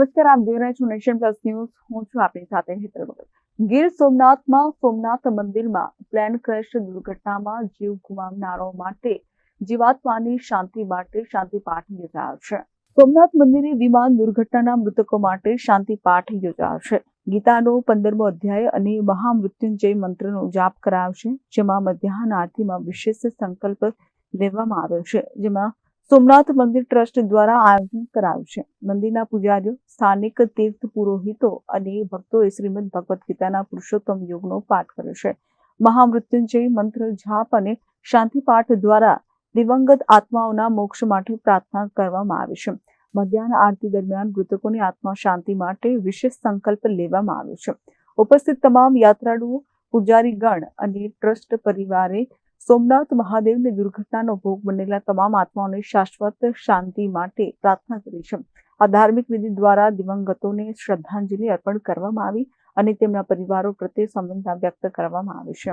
નમસ્કાર, આપ જોઈ રહ્યા છો નેશન પ્લસ ન્યૂઝ. હું છું આપની સાથે હેતલ ભગત. ગીર સોમનાથમાં સોમનાથ મંદિરમાં પ્લેન ક્રેશ દુર્ઘટનામાં જીવ ગુમાવનારો માટે જીવાત્માની શાંતિ માટે શાંતિ પાઠ યોજાયો સોમનાથ મંદિરે વિમાન દુર્ઘટનાના મૃતકો માટે શાંતિ પાઠ યોજાયો ગીતાનો પંદરમો અધ્યાય અને મહામૃત્યુંજય મંત્રનો જાપ કરાયો છે, જેમાં મધ્યાહન આરતીમાં વિશેષ સંકલ્પ લેવામાં આવ્યો છે, જેમાં સોમનાથ મંદિર ટ્રસ્ટ દ્વારા આયોજન કરાયું છે. મંદિરના પૂજારીઓ, સ્થાનિક તીર્થ પુરોહિતો અને ભક્તોએ શ્રીમદ ભગવદ્ ગીતાના પુરુષોત્તમ યોગનો પાઠ કર્યો છે. મહામૃત્યુંજય મંત્ર જાપ અને શાંતિ પાઠ દ્વારા દિવંગત આત્માઓના મોક્ષ માટે પ્રાર્થના કરવામાં આવી છે. મધ્યાહન આરતી દરમિયાન મૃતકોની આત્મા શાંતિ માટે વિશેષ સંકલ્પ લેવામાં આવ્યો છે. ઉપસ્થિત તમામ યાત્રાળુઓ, પૂજારીગણ અને ટ્રસ્ટ પરિવારે સોમનાથ મહાદેવની દુર્ઘટનાનો ભોગ બનેલા તમામ આત્માઓને શાશ્વત શાંતિ માટે પ્રાર્થના કરી છે આ ધાર્મિક વિધિ દ્વારા દિવંગતોને શ્રદ્ધાંજલિ અર્પણ કરવામાં આવી અને તેમના પરિવારો પ્રત્યે સંવેદના વ્યક્ત કરવામાં આવી છે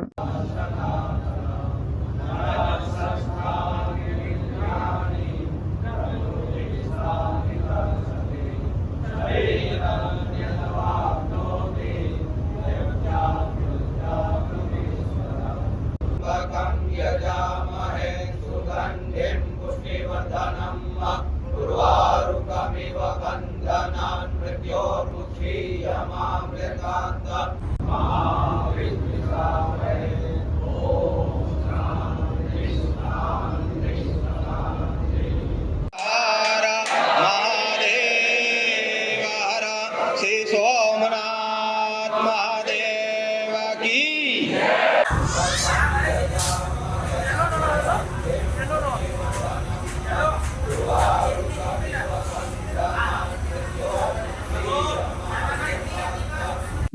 Bye. ऋषीयमामृतान्त महाविद्विषा वै ॐ Yeah.